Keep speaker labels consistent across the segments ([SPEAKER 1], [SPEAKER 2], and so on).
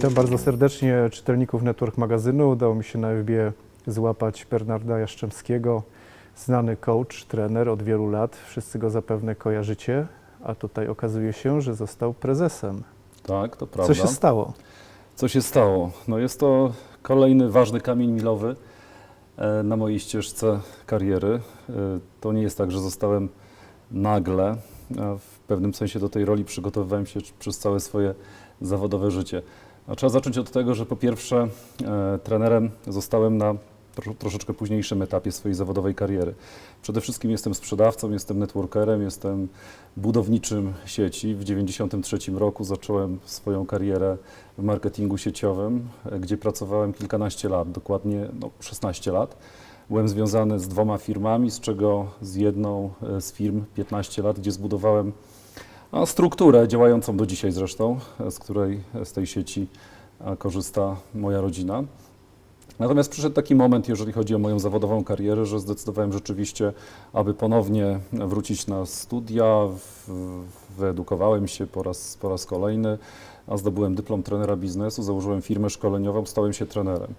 [SPEAKER 1] Witam bardzo serdecznie czytelników Network Magazynu. Udało mi się na FB złapać Bernarda Jaszczemskiego, znany coach, trener od wielu lat. Wszyscy go zapewne kojarzycie, a tutaj okazuje się, że został prezesem.
[SPEAKER 2] Tak, to prawda.
[SPEAKER 1] Co się stało?
[SPEAKER 2] Co się stało? No jest to kolejny ważny kamień milowy e, na mojej ścieżce kariery. E, To nie jest tak, że zostałem nagle. a W pewnym sensie do tej roli przygotowywałem się przez całe swoje zawodowe życie. Trzeba zacząć od tego, że po pierwsze e, trenerem zostałem na tro, troszeczkę późniejszym etapie swojej zawodowej kariery. Przede wszystkim jestem sprzedawcą, jestem networkerem, jestem budowniczym sieci. W 1993 roku zacząłem swoją karierę w marketingu sieciowym, e, gdzie pracowałem kilkanaście lat, dokładnie no, 16 lat. Byłem związany z dwoma firmami, z czego z jedną e, z firm 15 lat, gdzie zbudowałem a, strukturę działającą do dzisiaj zresztą, z której z tej sieci korzysta moja rodzina. Natomiast przyszedł taki moment, jeżeli chodzi o moją zawodową karierę, że zdecydowałem rzeczywiście, aby ponownie wrócić na studia. Wyedukowałem się po raz, po raz kolejny, a zdobyłem dyplom trenera biznesu, założyłem firmę szkoleniową, stałem się trenerem.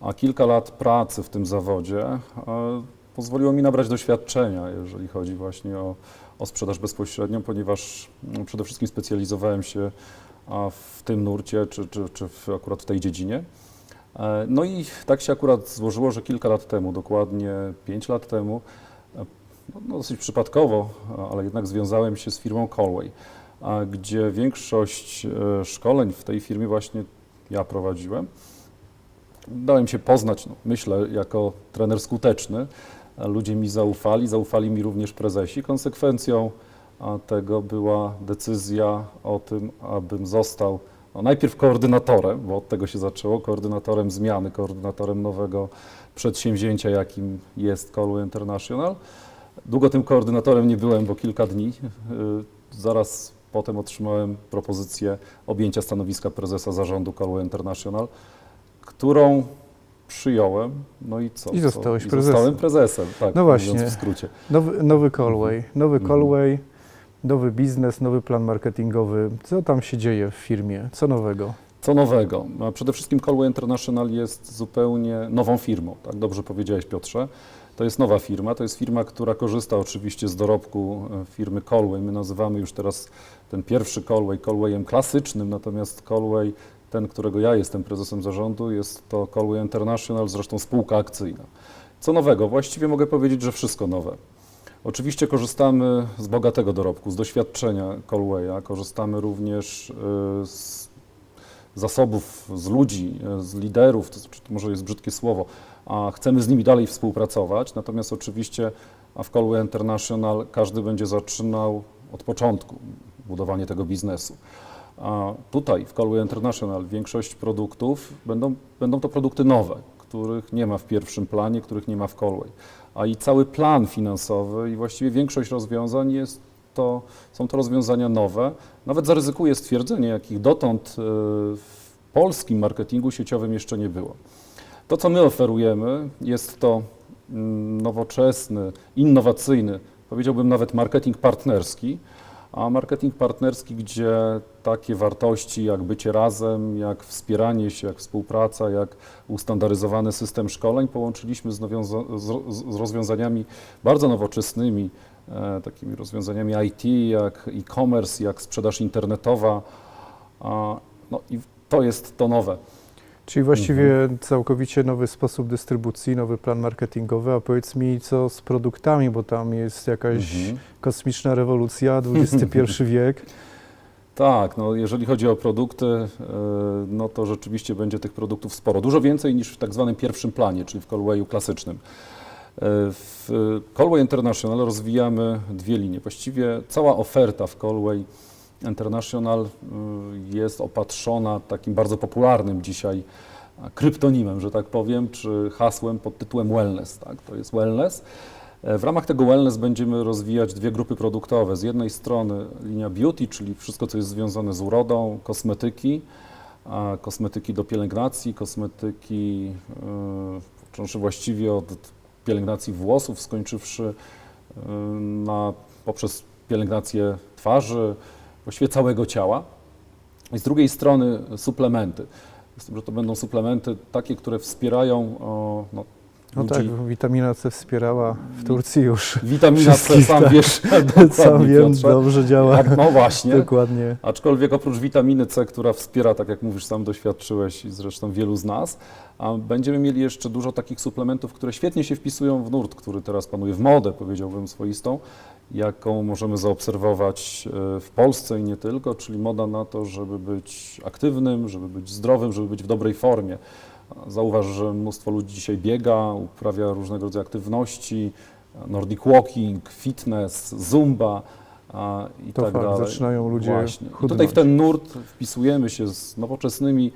[SPEAKER 2] A kilka lat pracy w tym zawodzie pozwoliło mi nabrać doświadczenia, jeżeli chodzi właśnie o, o sprzedaż bezpośrednią, ponieważ mm, przede wszystkim specjalizowałem się w tym nurcie, czy, czy, czy w, akurat w tej dziedzinie. E, No i tak się akurat złożyło, że kilka lat temu, dokładnie 5 lat temu, e, no dosyć przypadkowo, ale jednak związałem się z firmą Colway, gdzie większość e, szkoleń w tej firmie właśnie ja prowadziłem. Dałem się poznać, no, myślę, jako trener skuteczny. Ludzie mi zaufali, zaufali mi również prezesi. Konsekwencją tego była decyzja o tym, abym został no, najpierw koordynatorem, bo od tego się zaczęło, koordynatorem zmiany, koordynatorem nowego przedsięwzięcia, jakim jest Colway International. Długo tym koordynatorem nie byłem, bo kilka dni. Y, Zaraz potem otrzymałem propozycję objęcia stanowiska prezesa zarządu Colway International, którą przyjąłem. No i co?
[SPEAKER 1] I
[SPEAKER 2] co?
[SPEAKER 1] zostałeś
[SPEAKER 2] I
[SPEAKER 1] prezesem.
[SPEAKER 2] Zostałem prezesem, tak,
[SPEAKER 1] No właśnie.
[SPEAKER 2] w skrócie.
[SPEAKER 1] Nowy, nowy Colway, nowy
[SPEAKER 2] Mhm.
[SPEAKER 1] Colway, nowy biznes, nowy plan marketingowy. Co tam się dzieje w firmie? Co nowego?
[SPEAKER 2] Co nowego? A Przede wszystkim Colway International jest zupełnie nową firmą, tak dobrze powiedziałeś Piotrze. To jest nowa firma, to jest firma, która korzysta oczywiście z dorobku e, firmy Colway. My nazywamy już teraz ten pierwszy Colway Colwayem klasycznym, natomiast Colway, ten, którego ja jestem prezesem zarządu, jest to Colway International, zresztą spółka akcyjna. Co nowego? Właściwie mogę powiedzieć, że wszystko nowe. Oczywiście korzystamy z bogatego dorobku, z doświadczenia Colwaya, korzystamy również e, z zasobów, z ludzi, e, z liderów, to znaczy, może jest brzydkie słowo, a chcemy z nimi dalej współpracować, natomiast oczywiście a w Colway International każdy będzie zaczynał od początku budowanie tego biznesu. A tutaj w Colway International większość produktów będą, będą to produkty nowe, których nie ma w pierwszym planie, których nie ma w Colway. A i cały plan finansowy i właściwie większość rozwiązań jest to, są to rozwiązania nowe. Nawet zaryzykuję stwierdzenie, jakich dotąd e, w polskim marketingu sieciowym jeszcze nie było. To, co my oferujemy, jest to mm, nowoczesny, innowacyjny, powiedziałbym nawet marketing partnerski, a marketing partnerski, gdzie takie wartości jak bycie razem, jak wspieranie się, jak współpraca, jak ustandaryzowany system szkoleń połączyliśmy z, z rozwiązaniami bardzo nowoczesnymi, e, takimi rozwiązaniami IT, jak e-commerce, jak sprzedaż internetowa. A, no i to jest to nowe.
[SPEAKER 1] Czyli właściwie
[SPEAKER 2] Mhm.
[SPEAKER 1] całkowicie nowy sposób dystrybucji, nowy plan marketingowy, a powiedz mi co z produktami, bo tam jest jakaś
[SPEAKER 2] Mhm.
[SPEAKER 1] kosmiczna rewolucja, XXI wiek.
[SPEAKER 2] Tak, no jeżeli chodzi o produkty, e, no to rzeczywiście będzie tych produktów sporo. Dużo więcej niż w tak zwanym pierwszym planie, czyli w Colwayu klasycznym. E, W Colway International rozwijamy dwie linie. Właściwie cała oferta w Colway International y, jest opatrzona takim bardzo popularnym dzisiaj kryptonimem, że tak powiem, czy hasłem pod tytułem wellness. Tak? To jest wellness. E, W ramach tego wellness będziemy rozwijać dwie grupy produktowe. Z jednej strony linia beauty, czyli wszystko, co jest związane z urodą, kosmetyki, kosmetyki do pielęgnacji, kosmetyki, yy, począwszy właściwie od pielęgnacji włosów, skończywszy yy, na, poprzez pielęgnację twarzy, właściwie całego ciała. I z drugiej strony suplementy. Z tym, że to będą suplementy takie, które wspierają o, no,
[SPEAKER 1] No
[SPEAKER 2] ludzi.
[SPEAKER 1] tak, witamina C wspierała w Turcji już.
[SPEAKER 2] Witamina C, sam
[SPEAKER 1] tak.
[SPEAKER 2] wiesz,
[SPEAKER 1] Sam wiem,
[SPEAKER 2] Piotrze.
[SPEAKER 1] dobrze działa.
[SPEAKER 2] A, No właśnie.
[SPEAKER 1] Dokładnie.
[SPEAKER 2] Aczkolwiek oprócz witaminy C, która wspiera, tak jak mówisz, sam doświadczyłeś i zresztą wielu z nas, będziemy mieli jeszcze dużo takich suplementów, które świetnie się wpisują w nurt, który teraz panuje w modę, powiedziałbym swoistą, jaką możemy zaobserwować e, w Polsce i nie tylko, czyli moda na to, żeby być aktywnym, żeby być zdrowym, żeby być w dobrej formie. Zauważ, że mnóstwo ludzi dzisiaj biega, uprawia różnego rodzaju aktywności, Nordic walking, fitness, zumba i
[SPEAKER 1] To
[SPEAKER 2] tak
[SPEAKER 1] fakt,
[SPEAKER 2] dalej.
[SPEAKER 1] zaczynają ludzie
[SPEAKER 2] tutaj w ten nurt wpisujemy się z nowoczesnymi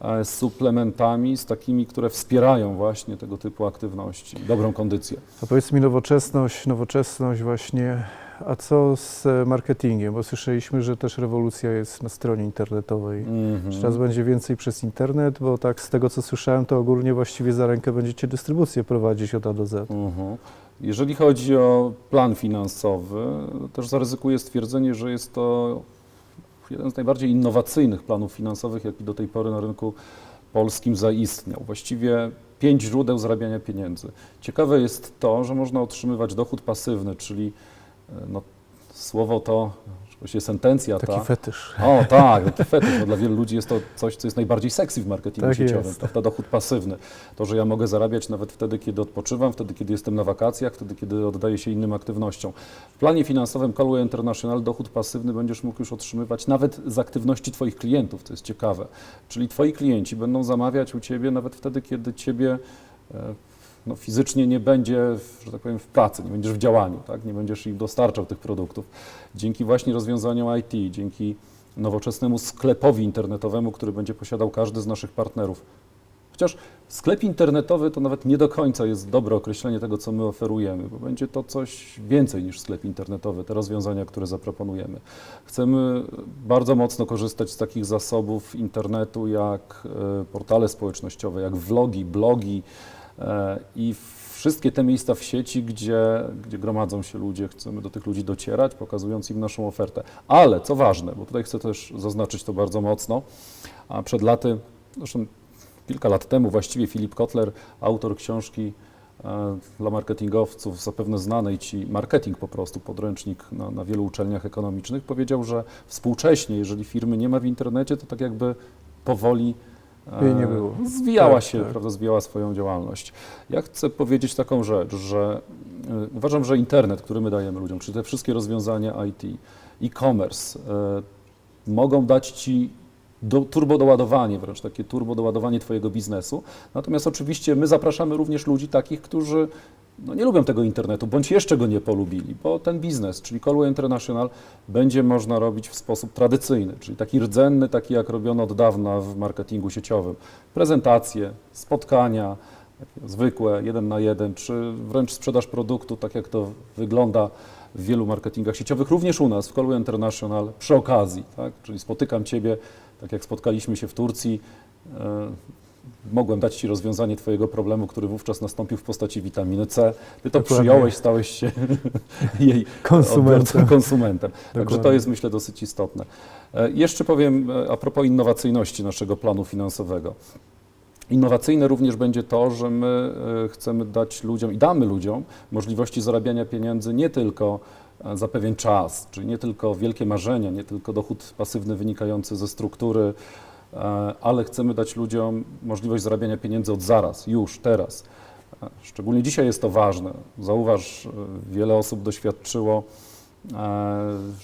[SPEAKER 2] e, suplementami, z takimi, które wspierają właśnie tego typu aktywności, dobrą kondycję.
[SPEAKER 1] A powiedz mi nowoczesność, nowoczesność właśnie, a co z marketingiem? Bo słyszeliśmy, że też rewolucja jest na stronie internetowej.
[SPEAKER 2] Mhm.
[SPEAKER 1] Czy teraz będzie więcej przez internet? Bo tak z tego, co słyszałem, to ogólnie właściwie za rękę będziecie dystrybucję prowadzić od A do Z.
[SPEAKER 2] Mhm. Jeżeli chodzi o plan finansowy, też zaryzykuję stwierdzenie, że jest to jeden z najbardziej innowacyjnych planów finansowych, jaki do tej pory na rynku polskim zaistniał. Właściwie pięć źródeł zarabiania pieniędzy. Ciekawe jest to, że można otrzymywać dochód pasywny, czyli e, no, słowo to, właściwie sentencja
[SPEAKER 1] Taki
[SPEAKER 2] ta.
[SPEAKER 1] fetysz.
[SPEAKER 2] O tak, taki fetysz. No, dla wielu ludzi jest to coś, co jest najbardziej sexy w marketingu
[SPEAKER 1] Tak
[SPEAKER 2] sieciowym,
[SPEAKER 1] jest.
[SPEAKER 2] prawda? Dochód pasywny. To, że ja mogę zarabiać nawet wtedy, kiedy odpoczywam, wtedy, kiedy jestem na wakacjach, wtedy, kiedy oddaję się innym aktywnościom. W planie finansowym Callaway International dochód pasywny będziesz mógł już otrzymywać nawet z aktywności Twoich klientów, co jest ciekawe. Czyli Twoi klienci będą zamawiać u Ciebie nawet wtedy, kiedy Ciebie e, no, fizycznie nie będzie, że tak powiem, w pracy, nie będziesz w działaniu, tak? nie będziesz im dostarczał tych produktów. Dzięki właśnie rozwiązaniom IT, dzięki nowoczesnemu sklepowi internetowemu, który będzie posiadał każdy z naszych partnerów. Chociaż sklep internetowy to nawet nie do końca jest dobre określenie tego, co my oferujemy, bo będzie to coś więcej niż sklep internetowy, te rozwiązania, które zaproponujemy. Chcemy bardzo mocno korzystać z takich zasobów internetu jak e, portale społecznościowe, jak vlogi, blogi i wszystkie te miejsca w sieci, gdzie, gdzie gromadzą się ludzie, chcemy do tych ludzi docierać, pokazując im naszą ofertę. Ale co ważne, bo tutaj chcę też zaznaczyć to bardzo mocno, a przed laty, zresztą kilka lat temu właściwie Filip Kotler, autor książki e, dla marketingowców, zapewne znanej Ci Marketing po prostu, podręcznik na, na wielu uczelniach ekonomicznych, powiedział, że współcześnie, jeżeli firmy nie ma w internecie, to tak jakby powoli
[SPEAKER 1] Jej nie było.
[SPEAKER 2] zwijała
[SPEAKER 1] Tak,
[SPEAKER 2] się,
[SPEAKER 1] tak.
[SPEAKER 2] prawda, zwijała swoją działalność. Ja chcę powiedzieć taką rzecz, że e, uważam, że internet, który my dajemy ludziom, czy te wszystkie rozwiązania IT, e-commerce, e, mogą dać Ci do, turbo doładowanie, wręcz takie turbo doładowanie Twojego biznesu. Natomiast oczywiście my zapraszamy również ludzi takich, którzy no, nie lubią tego internetu, bądź jeszcze go nie polubili, bo ten biznes, czyli Callaway International, będzie można robić w sposób tradycyjny, czyli taki rdzenny, taki jak robiono od dawna w marketingu sieciowym. Prezentacje, spotkania, zwykłe, jeden na jeden, czy wręcz sprzedaż produktu, tak jak to wygląda w wielu marketingach sieciowych, również u nas w Callaway International przy okazji, tak? czyli spotykam Ciebie, tak jak spotkaliśmy się w Turcji, e, mogłem dać Ci rozwiązanie Twojego problemu, który wówczas nastąpił w postaci witaminy C. Ty to
[SPEAKER 1] Dokładnie.
[SPEAKER 2] przyjąłeś, stałeś się jej
[SPEAKER 1] Konsumentem.
[SPEAKER 2] konsumentem. Także to jest myślę dosyć istotne. E, Jeszcze powiem e, a propos innowacyjności naszego planu finansowego. Innowacyjne również będzie to, że my e, chcemy dać ludziom i damy ludziom możliwości zarabiania pieniędzy nie tylko za pewien czas, czyli nie tylko wielkie marzenia, nie tylko dochód pasywny wynikający ze struktury, ale chcemy dać ludziom możliwość zarabiania pieniędzy od zaraz, już, teraz. E, Szczególnie dzisiaj jest to ważne. Zauważ, e, wiele osób doświadczyło e,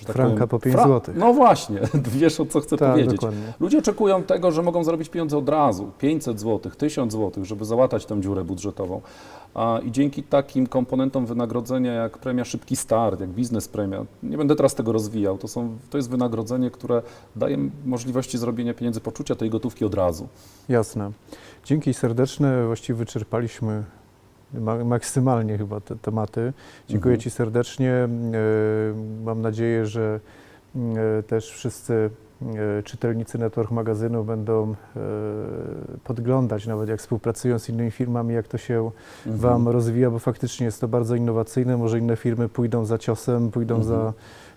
[SPEAKER 2] tak
[SPEAKER 1] Franka
[SPEAKER 2] powiem,
[SPEAKER 1] po pięć
[SPEAKER 2] fra-
[SPEAKER 1] złotych.
[SPEAKER 2] No właśnie, wiesz o co chcę
[SPEAKER 1] Tak,
[SPEAKER 2] powiedzieć.
[SPEAKER 1] dokładnie.
[SPEAKER 2] Ludzie oczekują tego, że mogą zarobić pieniądze od razu, 500 zł, 1000 zł, żeby załatać tę dziurę budżetową. A, I dzięki takim komponentom wynagrodzenia jak premia Szybki Start, jak biznes premia, nie będę teraz tego rozwijał, to, są, to jest wynagrodzenie, które daje możliwości zrobienia pieniędzy, poczucia tej gotówki od razu.
[SPEAKER 1] Jasne. Dzięki serdeczne. Właściwie wyczerpaliśmy ma maksymalnie chyba te tematy. Dziękuję
[SPEAKER 2] Mhm.
[SPEAKER 1] Ci serdecznie. E, Mam nadzieję, że e, też wszyscy e, czytelnicy Network Magazynu będą podglądać, nawet jak współpracują z innymi firmami, jak to się
[SPEAKER 2] Mhm.
[SPEAKER 1] Wam rozwija, bo faktycznie jest to bardzo innowacyjne. Może inne firmy pójdą za ciosem, pójdą
[SPEAKER 2] Mhm.
[SPEAKER 1] za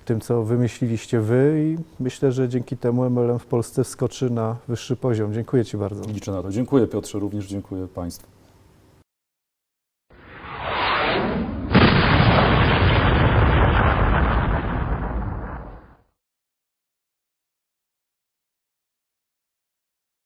[SPEAKER 1] tym, co wymyśliliście Wy i myślę, że dzięki temu MLM w Polsce wskoczy na wyższy poziom. Dziękuję Ci bardzo.
[SPEAKER 2] Liczę na to. Dziękuję Piotrze, również dziękuję Państwu.